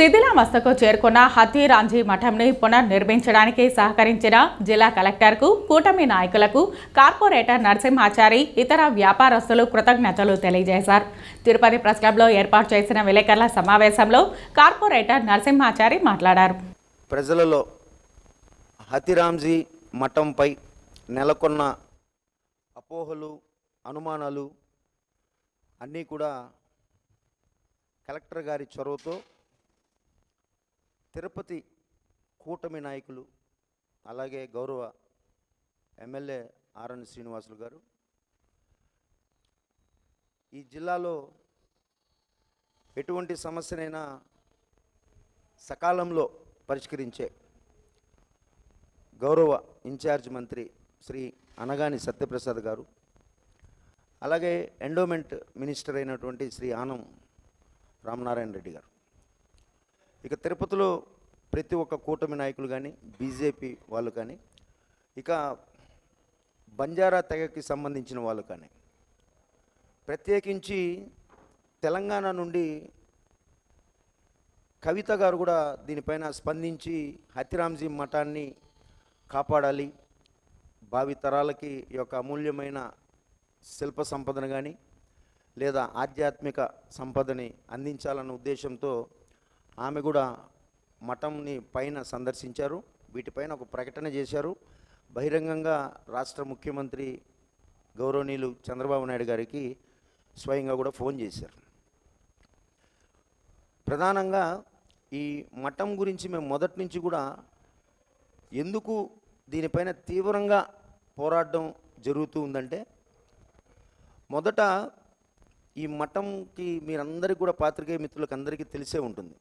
శిథిలావస్థకు చేరుకున్న హతీరాంజీ మఠంని పునర్నిర్మించడానికి సహకరించిన జిల్లా కలెక్టర్కు కూటమి నాయకులకు కార్పొరేటర్ నరసింహాచారి ఇతర వ్యాపారస్తులు కృతజ్ఞతలు తెలియజేశారు. తిరుపతి ప్రెస్ క్లబ్లో ఏర్పాటు చేసిన విలేకరుల సమావేశంలో కార్పొరేటర్ నరసింహాచారి మాట్లాడారు. ప్రజలలో హతిరాంజీ మఠంపై నెలకొన్న అపోహలు అనుమానాలు అన్నీ కూడా కలెక్టర్ గారి చొరవతో తిరుపతి కూటమి నాయకులు అలాగే గౌరవ ఎమ్మెల్యే ఆర్ఎన్ శ్రీనివాసులు గారు. ఈ జిల్లాలో ఎటువంటి సమస్యనైనా సకాలంలో పరిష్కరించే గౌరవ ఇన్ఛార్జ్ మంత్రి శ్రీ అనగాని సత్యప్రసాద్ గారు అలాగే ఎండోమెంట్ మినిస్టర్ అయినటువంటి శ్రీ ఆనం రామనారాయణ రెడ్డి గారు. ఇక తిరుపతిలో ప్రతి ఒక్క కూటమి నాయకులు కానీ బీజేపీ వాళ్ళు కానీ ఇక బంజారా తెగకి సంబంధించిన వాళ్ళు కానీ ప్రత్యేకించి తెలంగాణ నుండి కవిత గారు కూడా దీనిపైన స్పందించి హతిరాంజీ మఠాన్ని కాపాడాలి. భావి తరాలకి ఈ యొక్క అమూల్యమైన శిల్ప సంపదను కానీ లేదా ఆధ్యాత్మిక సంపదని అందించాలన్న ఉద్దేశంతో ఆమె కూడా మఠంని పైన సందర్శించారు. వీటిపైన ఒక ప్రకటన చేశారు. బహిరంగంగా రాష్ట్ర ముఖ్యమంత్రి గౌరవనీయులు చంద్రబాబు నాయుడు గారికి స్వయంగా కూడా ఫోన్ చేశారు. ప్రధానంగా ఈ మఠం గురించి మేము మొదటి నుంచి కూడా ఎందుకు దీనిపైన తీవ్రంగా పోరాటం జరుగుతూ ఉందంటే మొదట ఈ మఠంకి మీరందరికీ కూడా పాత్రికేయ మిత్రులకు అందరికీ తెలిసే ఉంటుంది.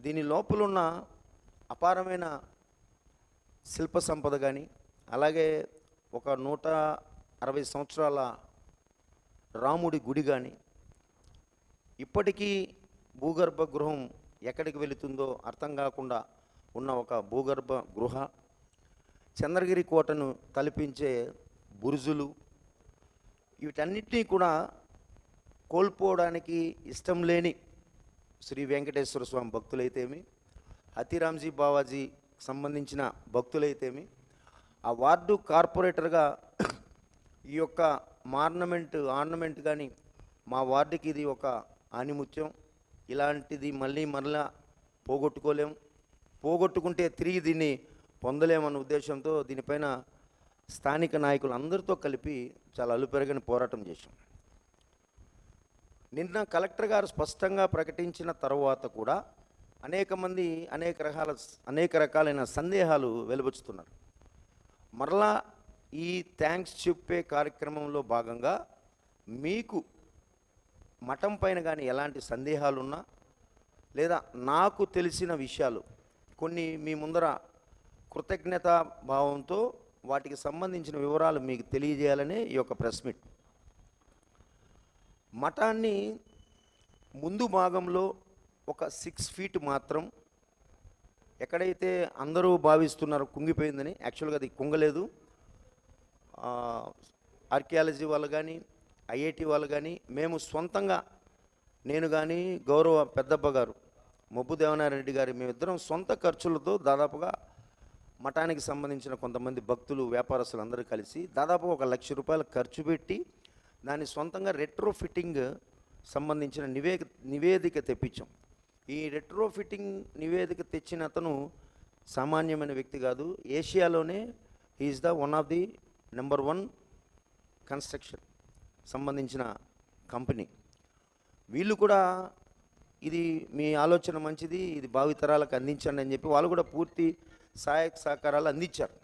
దీని లోపలున్న అపారమైన శిల్ప సంపద కానీ అలాగే ఒక నూట అరవై సంవత్సరాల రాముడి గుడి కానీ ఇప్పటికీ భూగర్భ గృహం ఎక్కడికి వెళుతుందో అర్థం కాకుండా ఉన్న ఒక భూగర్భ గృహ చంద్రగిరి కోటను తలపించే బురుజులు వీటన్నిటినీ కూడా కోల్పోవడానికి ఇష్టం లేని శ్రీ వెంకటేశ్వర స్వామి భక్తులైతేమి అతిరామ్జీ బావాజీ సంబంధించిన భక్తులైతేమి ఆ వార్డు కార్పొరేటర్గా ఈ యొక్క మార్నమెంట్ ఆర్నమెంట్ కానీ మా వార్డుకి ఇది ఒక ఆనిముత్యం. ఇలాంటిది మళ్ళీ మరలా పోగొట్టుకోలేం. పోగొట్టుకుంటే తిరిగి దీన్ని పొందలేమన్న ఉద్దేశంతో దీనిపైన స్థానిక నాయకులు అందరితో కలిపి చాలా అలుపెరగని పోరాటం చేశాం. నిన్న కలెక్టర్ గారు స్పష్టంగా ప్రకటించిన తర్వాత కూడా అనేక మంది అనేక రకాల అనేక రకాలైన సందేహాలు వెలువచ్చుతున్నారు. మరలా ఈ థ్యాంక్స్ చెప్పే కార్యక్రమంలో భాగంగా మీకు మఠం పైన కానీ ఎలాంటి సందేహాలున్నా లేదా నాకు తెలిసిన విషయాలు కొన్ని మీ ముందర కృతజ్ఞతా భావంతో వాటికి సంబంధించిన వివరాలు మీకు తెలియజేయాలనే ఈ యొక్క ప్రెస్ మీట్. మఠాన్ని ముందు భాగంలో ఒక సిక్స్ ఫీట్ మాత్రం ఎక్కడైతే అందరూ భావిస్తున్నారో కుంగిపోయిందని యాక్చువల్గా అది కుంగలేదు. ఆర్కియాలజీ వాళ్ళు కానీ ఐఐటి వాళ్ళు కానీ మేము సొంతంగా నేను కానీ గౌరవ పెద్దప్ప గారు మబ్బు దేవనారెడ్డి రెడ్డి మేమిద్దరం సొంత ఖర్చులతో దాదాపుగా మఠానికి సంబంధించిన కొంతమంది భక్తులు వ్యాపారస్తులు అందరూ కలిసి దాదాపు ఒక లక్ష రూపాయలు ఖర్చు పెట్టి దాని సొంతంగా రెట్రో ఫిట్టింగ్ సంబంధించిన నివేదిక నివేదిక తెప్పించాం. ఈ రెట్రో ఫిట్టింగ్ నివేదిక తెచ్చిన అతను సామాన్యమైన వ్యక్తి కాదు. ఏషియాలోనే is the one of the number one construction సంబంధించిన కంపెనీ వీళ్ళు కూడా ఇది మీ ఆలోచన మంచిది ఇది భావితరాలకు అందించండి అని చెప్పి వాళ్ళు కూడా పూర్తి సహాయక సహకారాలు అందించారు.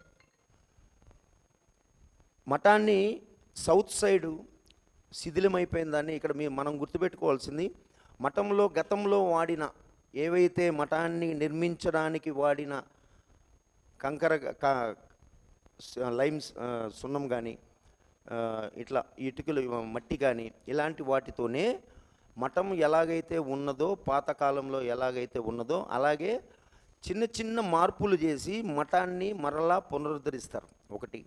మఠాన్ని సౌత్ సైడు శిథిలమైపోయిన దాన్ని ఇక్కడ మీ మనం గుర్తుపెట్టుకోవాల్సింది. మఠంలో గతంలో వాడిన ఏవైతే మఠాన్ని నిర్మించడానికి వాడిన కంకర లైమ్స్ సున్నం కానీ ఇట్లా ఇటుకలు మట్టి కానీ ఇలాంటి వాటితోనే మఠం ఎలాగైతే ఉన్నదో పాతకాలంలో ఎలాగైతే ఉన్నదో అలాగే చిన్న చిన్న మార్పులు చేసి మఠాన్ని మరలా పునరుద్ధరిస్తారు. ఒకటి.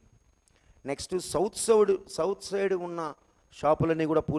Next south side south side ఉన్న షాపులన్నీ కూడా పూర్తి